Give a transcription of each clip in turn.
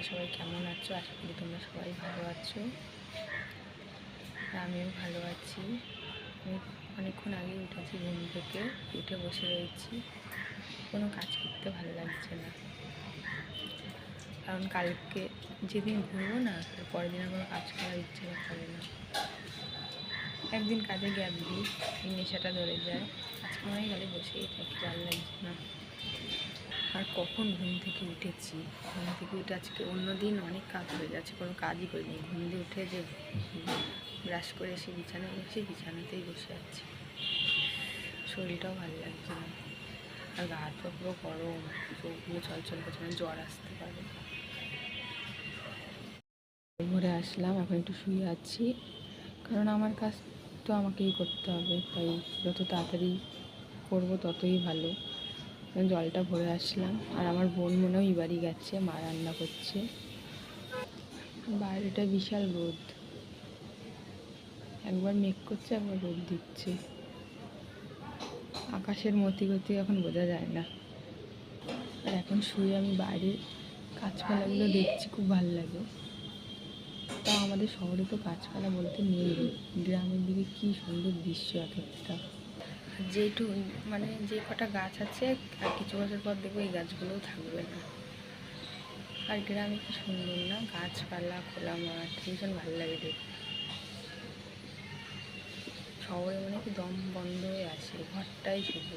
তোমরা সবাই কেমন আছো? আশা করি তোমরা সবাই ভালো আছো। আমিও ভালো আছি। আমি অনেকক্ষণ আগে উঠেছি ঘুম থেকে, উঠে বসে রয়েছি। কোনো কাজ করতে ভালো লাগছে না। কারণ কালকে যেদিন ঘুরবো না, তার পরের দিন কোনো কাজ করার ইচ্ছে করে না। একদিন কাজে গ্যাপ দিই, এই নেশাটা ধরে যায়। আজকে মনে গেলে বসেই থাকি, ভালো লাগছে না। আর কখন ঘুম থেকে উঠেছি? ঘুম থেকে উঠে আজকে অন্য দিন অনেক কাজ হয়ে যাচ্ছে, কোনো কাজই করিনি। ঘুম দিয়ে উঠে যে ব্রাশ করে এসে বিছানায় বসে বিছানাতেই বসে আছি। শরীরটাও ভালো লাগছে না। আর গা হাত পুরো গরম চোখগুলো চলচল করছে না জ্বর আসতে পারে। ঘুরে আসলাম, এখন একটু শুয়ে আছি। কারণ আমার কাজ তো আমাকেই করতে হবে, তাই যত তাড়াতাড়ি করব ততই ভালো। জলটা ভরে আসলাম। আর আমার বোন মনেও বাড়ি গেছে, মা রান্না করছে। বাইরেটা বিশাল রোদ। একবার মেঘ করছে, একবার রোদ দিচ্ছে। আকাশের মতি গতি এখন বোঝা যায় না। আর এখন শুয়ে আমি বাইরের গাছপালাগুলো দেখছি, খুব ভালো লাগে। তা আমাদের শহরে তো গাছপালা বলতে নেই। গ্রামের দিকে কী সুন্দর দৃশ্য এক একটা যেটু মানে যে কটা গাছ আছে, আর কিছু বছর পর দেখব এই গাছগুলোও থাকবে না। আর গ্রামে কি সুন্দর না, গাছপালা, খোলা মাঠ ভীষণ ভালো লাগে দেখতে। শহরে মানে কি দম বন্ধ হয়ে আসে ঘরটাই শুধু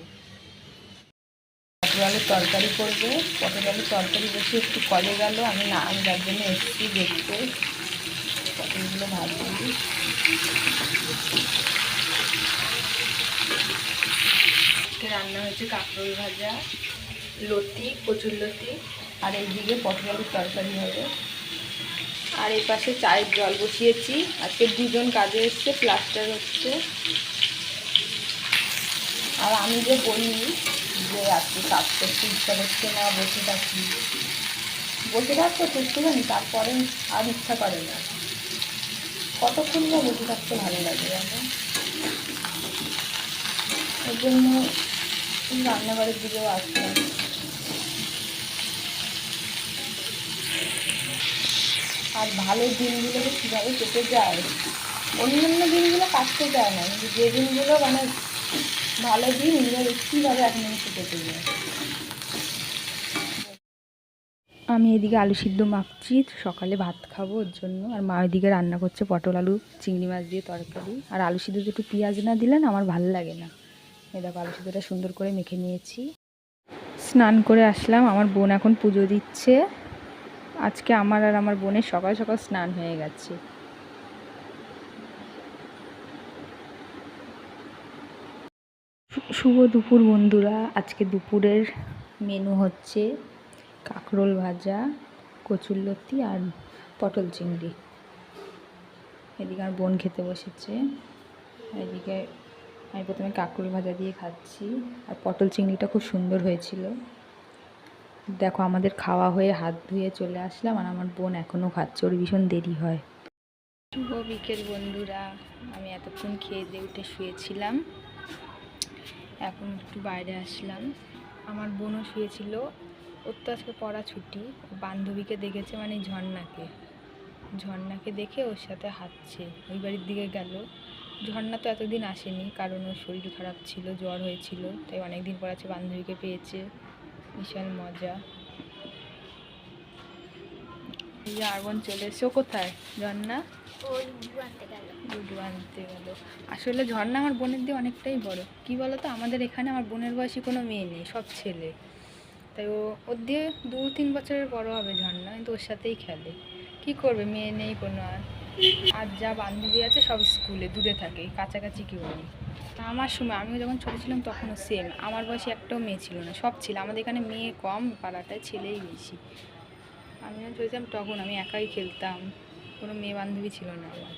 আলুর তরকারি করবে, পটল আলুর তরকারি বসে একটু কলে গেল, আমি না আমি যার জন্য এসেছি দেখতে। পটলগুলো ভাজবি আজকে রান্না হয়েছে কাঁকরোল ভাজা, লতি, কচুর লতি, আর এইদিকে পটল আলুর তরকারি হবে। আর এই পাশে চায়ের জল বসিয়েছি। আজকে দুজন কাজে এসছে প্লাস্টার হচ্ছে। আর আমি যে বলি যে আজকে কাজ করতে ইচ্ছা করছে না, বসে থাকি। বসে থাকতে একটুখানি তারপরে আর ইচ্ছা করে না। কতক্ষণ না বসে থাকতে ভালো লাগে এখন ওই জন্য রান্নাঘরের দিকেও আসলাম আর ভালো দিনগুলো কীভাবে কেটে যায়, অন্যান্য দিনগুলো কাটতে যায় না, কিন্তু যে দিনগুলো মানে ভালো দিন এগুলো কীভাবে মিনিটে কেটে যায়। আমি এদিকে আলু সিদ্ধ মাখছি, সকালে ভাত খাব ওর জন্য, আর মা ওইদিকে রান্না করছে পটল, আলু, চিংড়ি মাছ দিয়ে তরকারি। আর আলু সিদ্ধ একটু পেঁয়াজ না দিলেন আমার ভালো লাগে না। এই দেখো আলু সিদ্ধটা সুন্দর করে মেখে নিয়েছি। স্নান করে আসলাম, আমার বোন এখন পুজো দিচ্ছে। আজকে আমার আর আমার বোনের সকাল সকাল স্নান হয়ে গেছে। শুভ দুপুর বন্ধুরা, আজকে দুপুরের মেনু হচ্ছে কাঁকরোল ভাজা কচুরলতি আর পটল চিংড়ি। এদিকে আমার বোন খেতে বসেছে, এদিকে আমি প্রথমে কাঁকরোল ভাজা দিয়ে খাচ্ছি আর পটল চিংড়িটা খুব সুন্দর হয়েছিল। দেখো আমাদের খাওয়া হয়ে হাত ধুয়ে চলে আসলাম আর আমার বোন এখনও খাচ্ছে, ওর ভীষণ দেরি হয়। শুভ বিকেল বন্ধুরা, আমি এতক্ষণ খেয়ে দিয়ে উঠে শুয়েছিলাম, এখন একটু বাইরে আসলাম। আমার বোনও শুয়েছিল, ওর তো আজকে পড়া ছুটি বান্ধবীকে দেখেছে মানে ঝর্ণাকে। ঝর্ণাকে দেখে ওর সাথে হাঁটছে, ওই বাড়ির দিকে গেল। ঝর্ণা তো এতদিন আসেনি কারণ ওর শরীর খারাপ ছিল জ্বর হয়েছিল তাই অনেক দিন পর আছে বান্ধবীকে পেয়েছে। বিশাল মজা। এই যে আর বোন চলে এসে কোথায়? ঝর্ণা? আনতে গেল। আসলে ঝর্ণা আমার বোনের দিয়ে অনেকটাই বড়। কি বলো তো আমাদের এখানে আমার বোনের বয়সী কোনো মেয়ে নেই সব ছেলে। তাই ও ওর দিয়ে দু তিন বছরের বড় হবে ঝর্ণা কিন্তু ওর সাথেই খেলে। কি করবে? মেয়ে নেই কোনো আর। আর যা বান্ধবী আছে সব স্কুলে, দূরে থাকে কাছাকাছি কেউ নেই। আমার সময়, আমিও যখন ছোটো ছিলাম তখনও সেম আমার বয়সে একটাও মেয়ে ছিল না, সব ছিল। আমাদের এখানে মেয়ে কম পাড়াটায় ছেলেই বেশি। আমি যখন ছোটো তখন আমি একাই খেলতাম। কোনো মেয়ে বান্ধবী ছিল না আমার।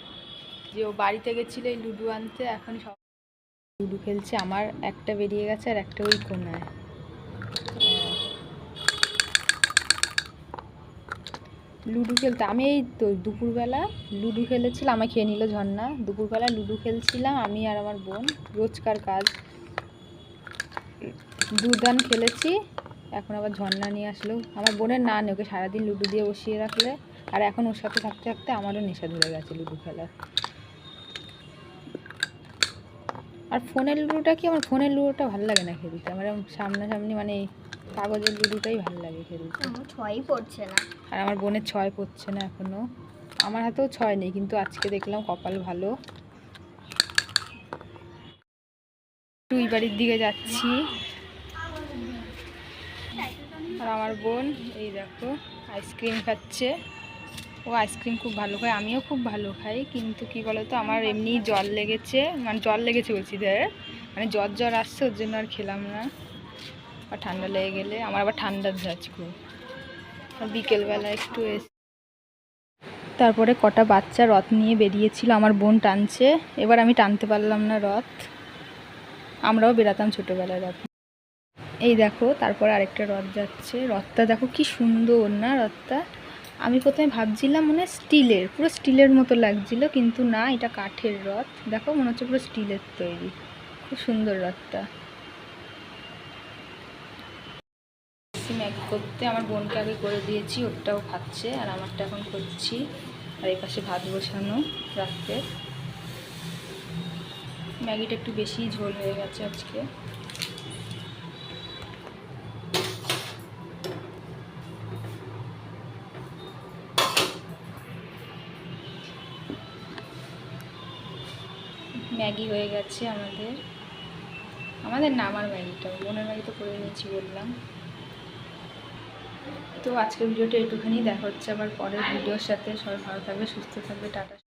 যে ও বাড়িতে গেছিল এই লুডো আনতে, এখন সব লুডো খেলছে। আমার একটা বেরিয়ে গেছে আর একটা ওই কোনায় হ্যাঁ। লুডো খেলতে। আমি এই তো দুপুরবেলা লুডো খেলেছিলাম, আমায় খেয়ে নিল ঝর্ণা। দুপুরবেলা লুডো খেলছিলাম আমি আর আমার বোন, রোজকার কাজ। দুদান খেলেছি, এখন আবার ঝর্ণা নিয়ে আসলো। আমার বোনের না নেই ওকে সারাদিন লুডো দিয়ে বসিয়ে রাখলে। আর এখন ওর সাথে থাকতে থাকতে আমারও নেশা ধরে গেছে লুডো খেলার। আর ফোনের লুডোটা কি? আমার ফোনের লুডোটা ভালো লাগে না খেলতে আমার সামনাসামনি মানে কাগজের লুডোটাই ভালো লাগে খেলতে ছয়ই পড়ছে না। আর আমার বোনের ছয় পড়ছে না এখনও। আমার হাতেও ছয় নেই কিন্তু আজকে দেখলাম কপাল ভালো। দুই বাড়ির দিকে যাচ্ছি। আর আমার বোন এই দেখো আইসক্রিম খাচ্ছে। ও আইসক্রিম খুব ভালো খায় আমিও খুব ভালো খাই কিন্তু কি বলতো আমার এমনি জল লেগেছে মানে জল লেগেছে বলছি মানে জ্বর জ্বর আসছে ওর জন্য আর খেলাম না। আর ঠান্ডা লেগে গেলে আমার আবার ঠান্ডার ঝাঁজ খুব। বিকেলবেলা একটু এস তারপরে কটা বাচ্চা রথ নিয়ে বেরিয়েছিল, আমার বোন টানছে। এবার আমি টানতে পারলাম না রথ। আমরাও বেরাতাম ছোটোবেলায় রথ এই দেখো, তারপরে আরেকটা রথ যাচ্ছে। রথটা দেখো কি সুন্দর না রথটা? আমি প্রথমে ভাবছিলাম মনে স্টিলের, পুরো স্টিলের মতো লাগছিল, কিন্তু না, এটা কাঠের রথ। দেখো মনে হচ্ছে পুরো স্টিলের তৈরি। খুব সুন্দর রথটা। ম্যাগি করতে আমার বোনকে আগে করে দিয়েছি, ওরটাও খাচ্ছে আর আমারটা এখন করছি। আর এই পাশে ভাত বসানো রাখতে ম্যাগিটা একটু বেশি ঝোল হয়ে গেছে আজকে। ম্যাগি হয়ে গেছে আমাদের। আমাদের না আমার ম্যাগিটা, বোনের ম্যাগি তো করে নিয়েছি বললাম। তো আজকের ভিডিওটা একটুখানি দেখা হচ্ছে আবার পরের ভিডিওর সাথে সবাই ভালো থাকবে, সুস্থ থাকবে, টাটা।